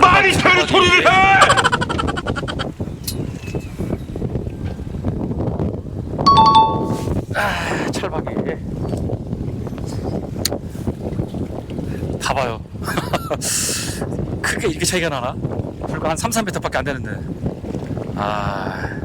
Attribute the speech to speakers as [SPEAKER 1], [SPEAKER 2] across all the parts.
[SPEAKER 1] 말이 되는 소리를 해!
[SPEAKER 2] 아, 철박이. 봐봐요. 크게 이렇게 차이가 나나? 불과 한 3, 3m밖에 안 되는데. 아.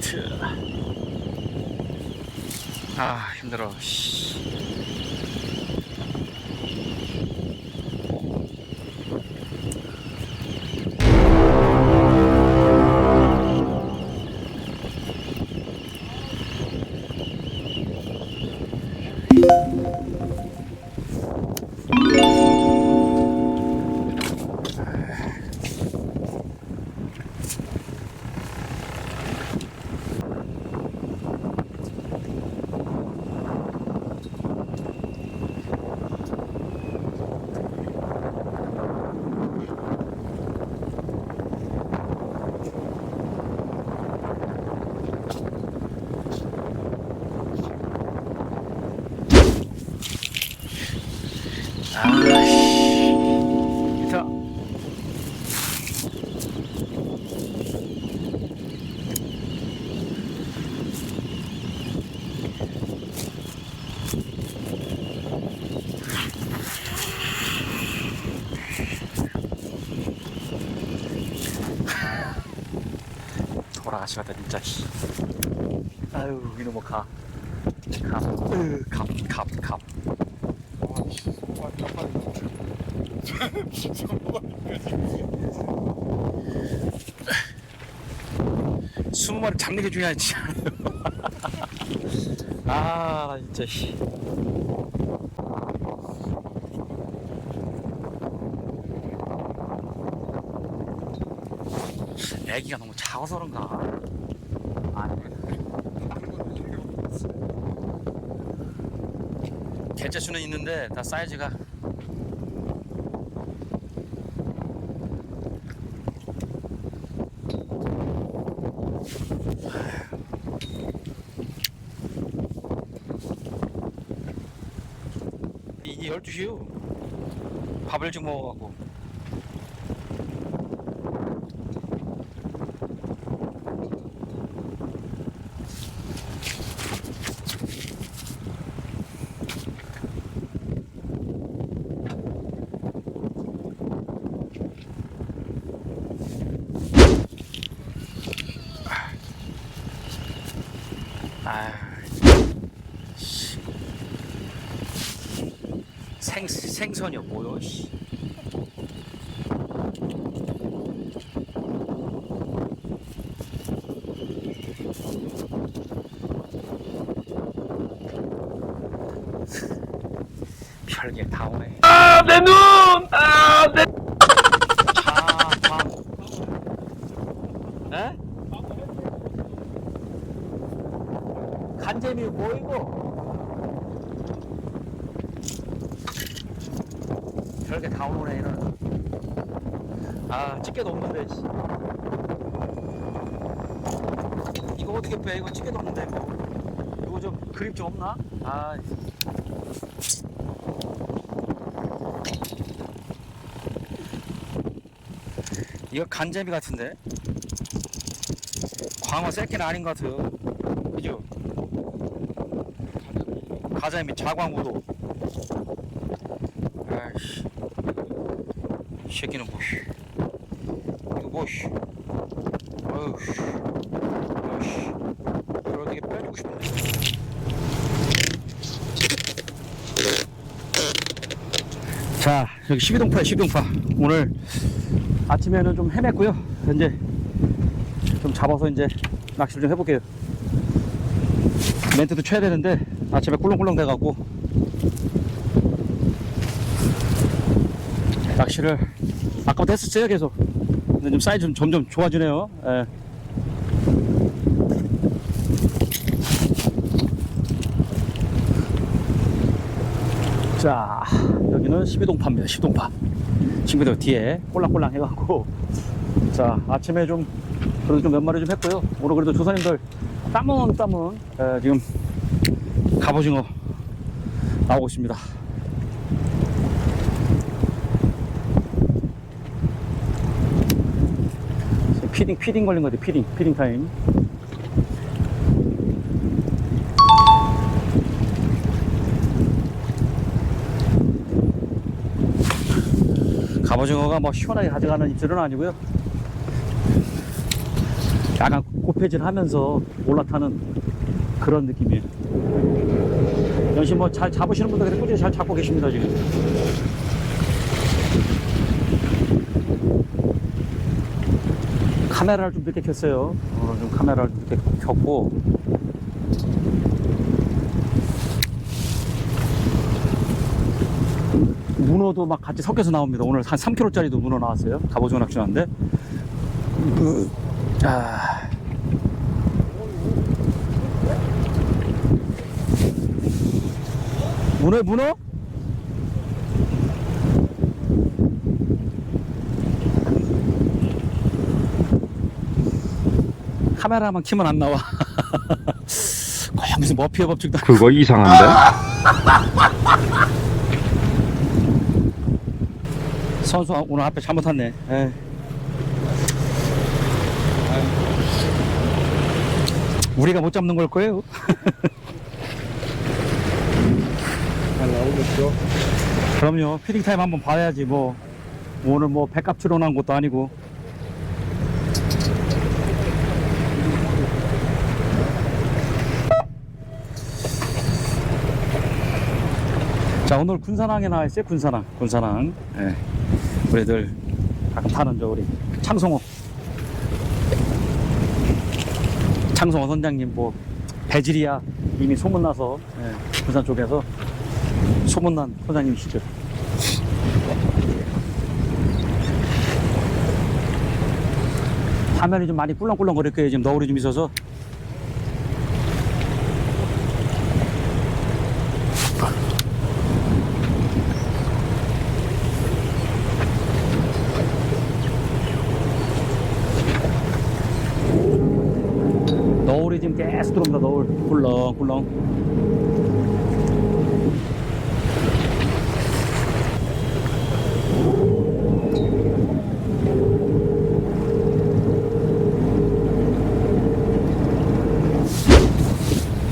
[SPEAKER 2] 트. 아, 힘들어. 씨. 아이씨. 돌아가시겠다 진짜 씨. 아유 이놈의 가. 갑, 으, 갑, 갑, 갑. 스무 마리 잡는 게 중요하지. 아, 진짜, 씨. 애기가 너무 작아서 그런가? 아니. 개체 수는 있는데 다 사이즈가 이게 12시요 밥을 좀 먹어 생 생선이요 뭐요? 씨. 별게 다 오네.
[SPEAKER 1] 아, 내 눈! 아, 내
[SPEAKER 2] 아, 아. 에? 간재미 뭐 이거? 별게 다 오네 얘는. 아 집게도 없는데. 씨. 이거 어떻게 빼? 이거 집게도 없는데 이거. 이거 좀 그립 좀 없나? 아. 이거 간재미 같은데? 광어 새끼는 아닌 것 같아요. 그죠? 가자미 자광우도. 아이씨. 이 새끼는 뭐, Boş. Öf. Öf. Şöyle gitmeye 자, 여기 12동파에 12동파. 오늘 아침에는 좀 헤맸고요. 현재 좀 잡아서 이제 낚시를 좀 해볼게요. 멘트도 쳐야 되는데 아침에 꿀렁꿀렁 돼갖고 낚시를 아까부터 했었어요 계속 근데 좀 사이즈 좀 점점 좋아지네요. 예. 자, 여기는 12동파입니다. 12동파. 친구들 뒤에 꼴랑꼴랑 해갖고. 자, 아침에 좀, 그래도 좀 몇 마리 좀 했고요. 오늘 그래도 조사님들 땀은 땀은, 에, 지금 갑오징어 나오고 있습니다. 피딩, 피딩 걸린 거지, 피딩, 피딩 타임. 갑오징어가 뭐 시원하게 가져가는 입질은 아니고요. 약간 고패질 하면서 올라타는 그런 느낌이에요. 역시 뭐잘 잡으시는 분들 꾸준히 잘 잡고 계십니다, 지금. 카메라를 좀 늦게 켰어요. 오늘 좀 카메라를 늦게 켰고. 문어도 막 같이 섞여서 나옵니다. 오늘 한 3kg짜리도 문어 나왔어요. 갑오징어 낚시하는데. 그, 아. 문어, 문어? 카메라만 키면 안 나와. 꼭 무슨 머피의 법칙도 아니고.
[SPEAKER 1] 그거 이상한데?
[SPEAKER 2] 선수 오늘 앞에 잘못 탔네. 에이. 우리가 못 잡는 걸 거예요. 그럼요. 피딩 타임 한번 봐야지 뭐. 오늘 뭐 백값 출원한 것도 아니고. 자 오늘 군산항에 나와 있어요. 군산항, 군산항. 예. 우리들 가끔 타는 저 우리 창성호 창성호 선장님 뭐 배질이야 이미 소문나서 예, 부산 쪽에서 소문난 선장님이시죠. 화면이 좀 많이 꿀렁꿀렁 거릴 거예요. 지금 너울이 좀 있어서. 너울이 지금 계속 들어옵니다. 너울 꿀렁꿀렁.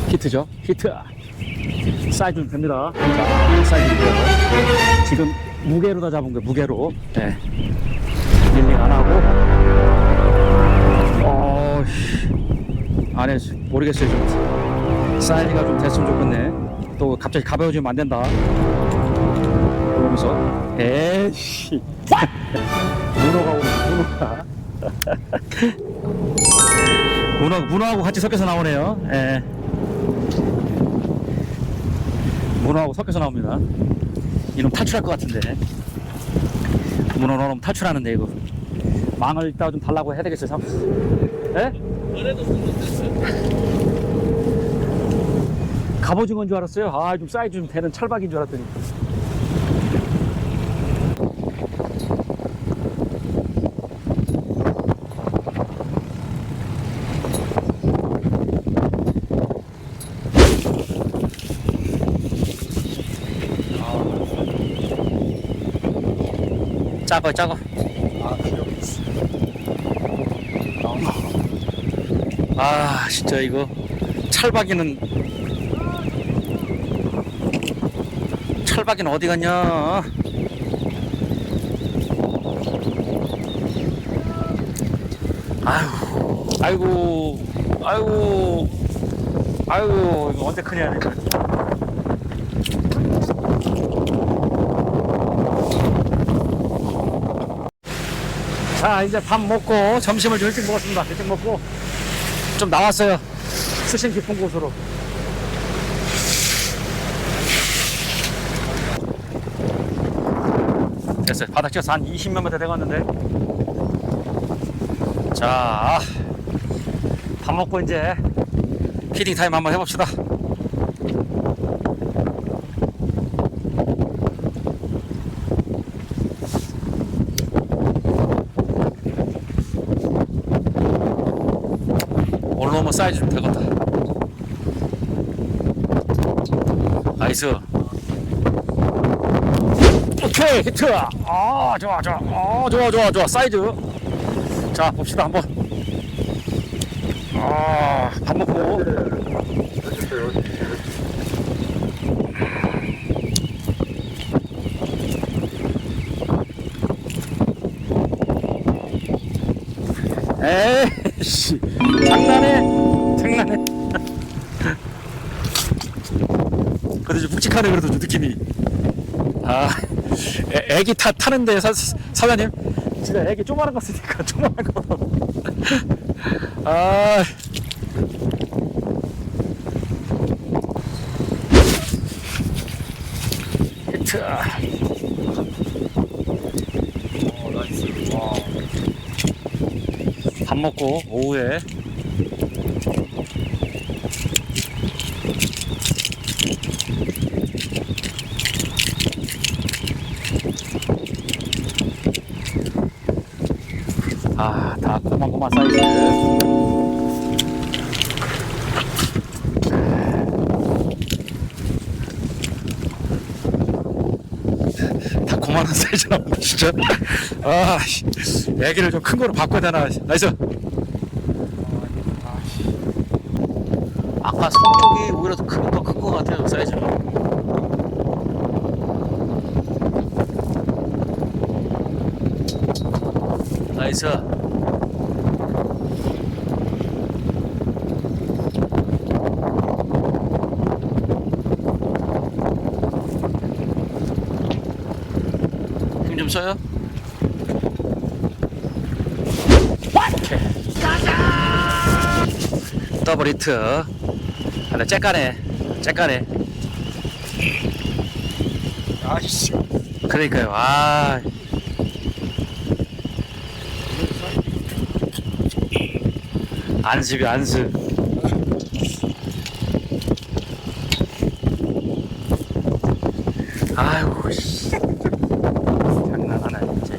[SPEAKER 2] 히트죠? 히트. 사이즈 됩니다. 자, 사이즈 돼요. 지금 무게로 다 잡은 거예요. 무게로. 네. 릴링 안 하고. 어, 씨. 안 해. 모르겠어요. 좀. 사이즈가 좀 됐으면 좋겠네. 또 갑자기 가벼워지면 안 된다. 그러면서. 에이씨. 문어가 오네, 문어가. 문어, 문어하고 같이 섞여서 나오네요. 예. 문어하고 섞여서 나옵니다. 이놈 탈출할 것 같은데. 문어 놈 탈출하는데, 이거. 망을 이따가 좀 달라고 해야 되겠어요, 참. 예? 갑오징어인 줄 알았어요. 아, 좀 사이즈 좀 되는 찰박인 줄 알았더니. 작어, 작어. 아, 진짜 이거 찰박이는 찰박이는 어디 갔냐? 아유, 아이고, 아이고, 아이고, 이거 언제 크냐, 이거. 자, 이제 밥 먹고 점심을 좀 일찍 먹었습니다. 일찍 먹고 좀 나왔어요. 수심 깊은 곳으로. 됐어요. 바닥 찍어서 한 20몇 미터 돼갔는데. 자, 밥 먹고 이제 피딩 타임 한번 해봅시다. 사이즈 좀 되겠다. 나이스. 오케이 히트. 아 좋아 좋아. 아 좋아 좋아 좋아 사이즈. 자 봅시다 한번. 아밥 먹고. 에이씨 장난해 장난해 그래도 좀 묵직하네 그래도 좀 느낌이. 아 애, 애기 타, 타는데 사, 사장님? 진짜 애기 조그마한 거 쓰니까 조그마한 거아. 히트. 어 나이스. 와 밥 먹고 오후에 아, 다 고만고만 사이즈. 다 고만한 사이즈 나온다, 진짜. 아, 씨. 애기를 좀 큰 거로 바꿔야 되나. 나이스. 아까 손 쪽이 오히려 더 큰, 더큰거 같아요, 사이즈가. 나이스. 오케이. 더블 히트. 하나 째까네. 째까네.
[SPEAKER 3] 아이씨.
[SPEAKER 2] 그러니까요. 아. 안습이 안습. 아이고 씨. 장난하나 진짜.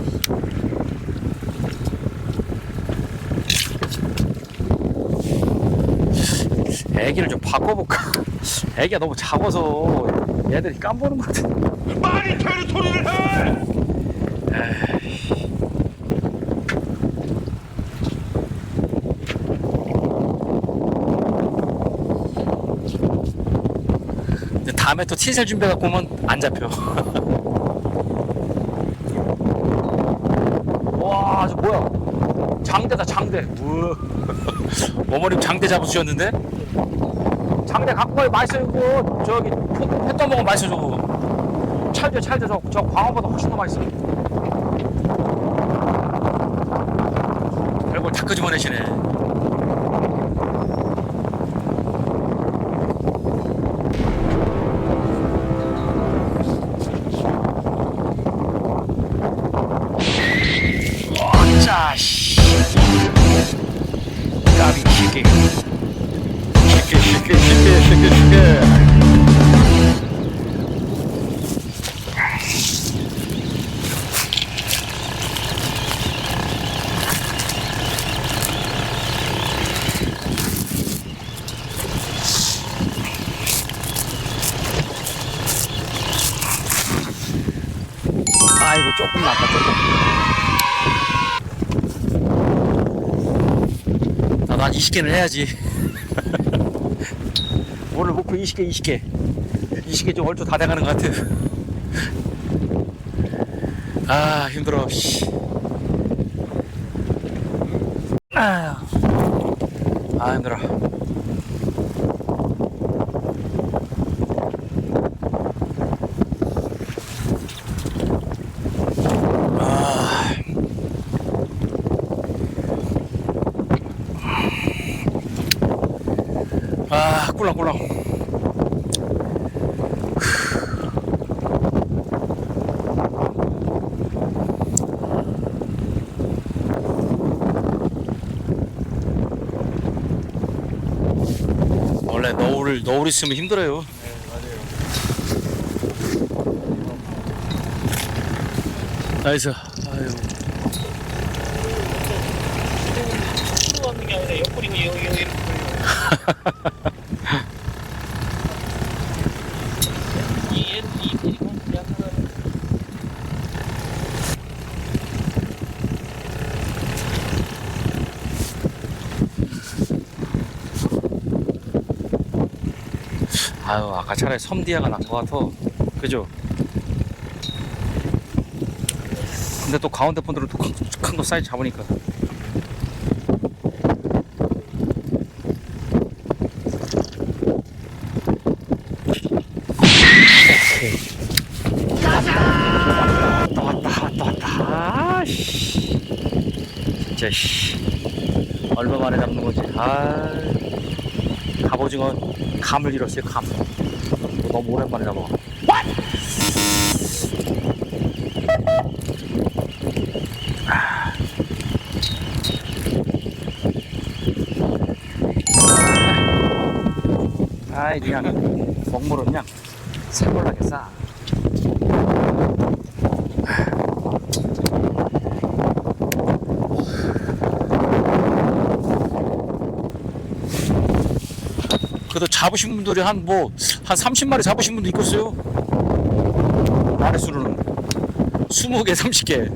[SPEAKER 2] 애기를 좀 바꿔볼까? 애기가 너무 작아서 얘들이 깜보는 것 같아.
[SPEAKER 1] 많이 되는 소리를 해!
[SPEAKER 2] 근데 다음에 또 티셀 준비해갖고 오면 안 잡혀. 와, 저 뭐야? 장대다, 장대. 우와. 어머님 장대 잡으셨는데? 장대 갖고 가요, 맛있어요, 이거. 저기, 회 떠먹으면 맛있어, 저거. 찰져, 찰져, 저, 저 광어보다 훨씬 더 맛있어. 별걸 다 끄집어내시네. 자, 씨. 까비. 쉽게, 쉽게. 아이고, 조금 낫다, 조금. 한 20개는 해야지. 오늘 목표 20개, 20개. 20개 좀 얼추 다 돼가는 것 같아. 아, 힘들어, 씨. 아, 아 힘들어. 아, 꿀랑꿀랑. 원래 너울 너울 있으면 힘들어요. 나이스. 아유.
[SPEAKER 3] 옆구리고 여기 여기 이렇게 걸려.
[SPEAKER 2] 아유 아까 차라리 섬디아가 난 것 같아. 그죠? 근데 또 가운데 분들은 또 큰 거 사이즈 잡으니까. 왔다 왔다 왔다 왔다 아씨 진짜 씨. 얼마 만에 잡는 거지? 아 갑오징어 감을 잃었어요 감. 너무 오랜만에 잡아. 아. 아이 그냥 먹물은 그냥 살벌하게 싸 그래도 잡으신 분들이 한 뭐 한 30마리 잡으신 분도 있겠어요. 마리 수로는 20개, 30개.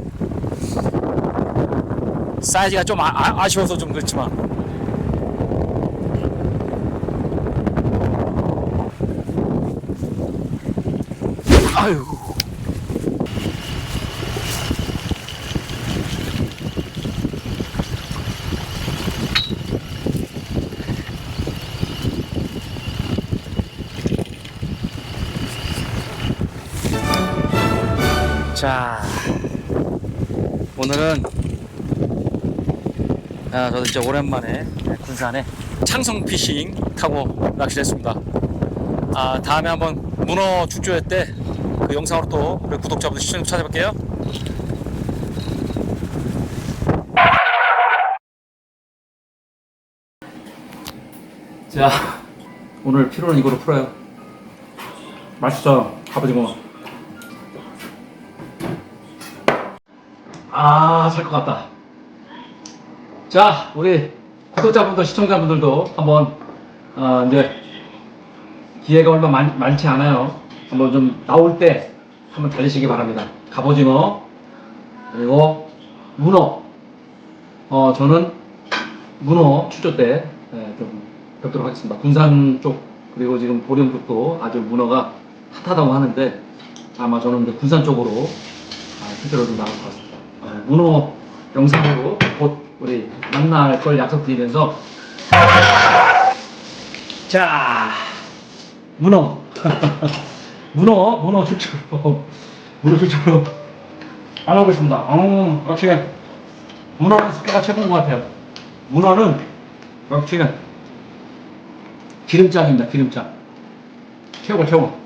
[SPEAKER 2] 사이즈가 좀 아, 아, 아쉬워서 좀 그렇지만. 아유. 자, 오늘은 아, 저도 진짜 오랜만에 군산에 창성 피싱 타고 낚시를 했습니다. 아, 다음에 한번 문어 축조회 때 그 영상으로 또 우리 구독자분들 시청자 찾아뵐게요. 자, 오늘 피로는 이거로 풀어요. 맛있어, 갑오징어. 아, 살 것 같다. 자, 우리 구독자분들, 시청자분들도 한번, 어, 이제, 기회가 얼마 많, 많지 않아요. 한번 좀 나올 때 한번 달리시기 바랍니다. 갑오징어, 그리고 문어. 어, 저는 문어 출조 때, 예, 좀 뵙도록 하겠습니다. 군산 쪽, 그리고 지금 보령 쪽도 아주 문어가 핫하다고 하는데, 아마 저는 군산 쪽으로 아, 실제로 좀 나올 것 같습니다. 어, 문어 영상으로 곧 우리 만날 걸 약속드리면서 자 문어 문어 문어 출처로 문어 출처로 안 하고 있습니다. 어, 역시 문어는 습기가 최고인 것 같아요. 문어는 역시 기름장입니다. 기름장 최고 최고.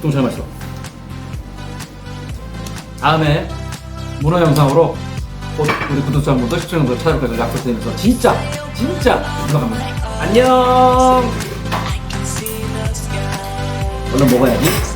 [SPEAKER 2] 똥잘 맛있어. 다음에 문어 영상으로 곧 우리 구독자분들 시청자분들 찾아올 것을 약속드리면서 진짜 진짜 들어갑니다. 안녕. 얼른 먹어야지.